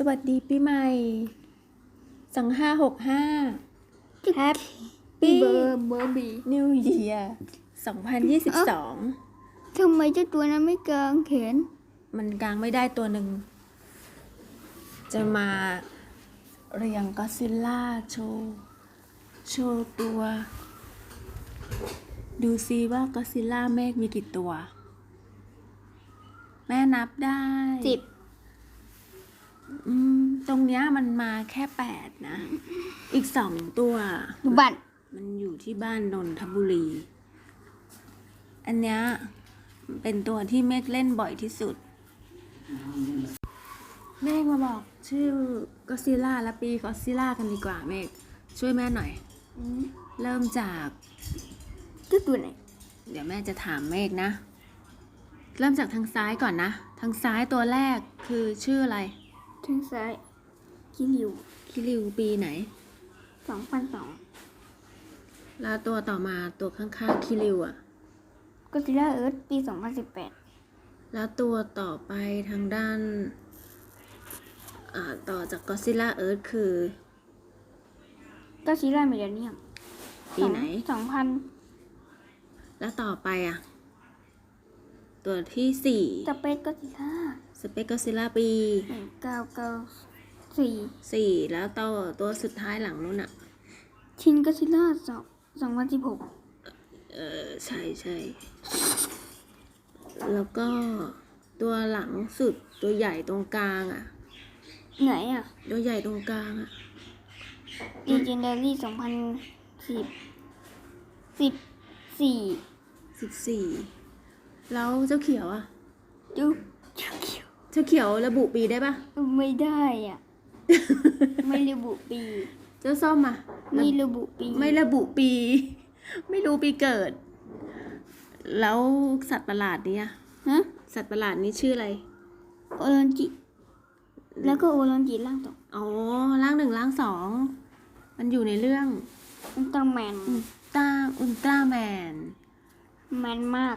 สวัสดีปีใหม่สองห้าหกห้า Happy เบอร์เบอร์บี New Year สองพันยี่สิบสองทำไมเจ้าตัวนั้นไม่กางแขน มันกลางไม่ได้ตัวหนึ่ง จะมาเรียงก็ซิลล่าโชว์โชว์ตัว ดูซิว่าก็ซิลล่าเมฆมีกี่ตัว แม่นับได้สิบอืม ตรงเนี้ยมันมาแค่แปดนะ อีกสองตัวบัตรมันอยู่ที่บ้านนนทบุรี อันเนี้ยเป็นตัวที่เมฆเล่นบ่อยที่สุด เมฆมาบอกชื่อก็ซิล่าและปีก็ซิล่ากันดีกว่าเมฆช่วยแม่หน่อย เริ่มจากเจ้าตัวไหน เดี๋ยวแม่จะถามเมฆนะ เริ่มจากทางซ้ายก่อนนะ ทางซ้ายตัวแรกคือชื่ออะไร ทางซ้ายคิริวคิริวปีไหน สองพันสองแล้วตัวต่อมาตัวข้างๆคิริวอะก็ซิล่าเอิร์ธปีสองพันสิบแปดแล้วตัวต่อไปทางด้านอ่าต่อจากก็ซิล่าเอิร์ธคือก็ซิล่าเมเดเนียมปีไหนสองพันแล้วต่อไปอะ ตัวที่สี่สเปซก็ซิล่าสเปกก็ซิล่าปีหนึ่งเก้าเก้าสี่สี่แล้วตัวตัวสุดท้ายหลังนู้นอะชินก็ซิล่าสองสองพันสิบหกเออใช่ใช่แล้วก็ตัวหลังสุดตัวใหญ่ตรงกลางอะไหนอะตัวใหญ่ตรงกลางอะดีเจนเดอรี่สองพันสิบสิบสี่สิบสี่ แล้วเจ้าเขียวอะ จุ๊บจุ๊บเขียวเจ้าเขียวระบุปีได้ปะ ไม่ได้อะ ไม่ระบุปี เจ้าส้มอะ ไม่ระบุปีไม่ระบุปี ไม่รู้ปีเกิด แล้วสัตว์ประหลาดเนี้ยฮะสัตว์ประหลาดนี้ชื่ออะไร โอโรนจิ แล้วก็โอโรนจิล่างสองอ๋อร่างหนึ่งร่างสอง มันอยู่ในเรื่องอุลตร้าแมนอุลตร้าอุลตร้าแมน แมนมาก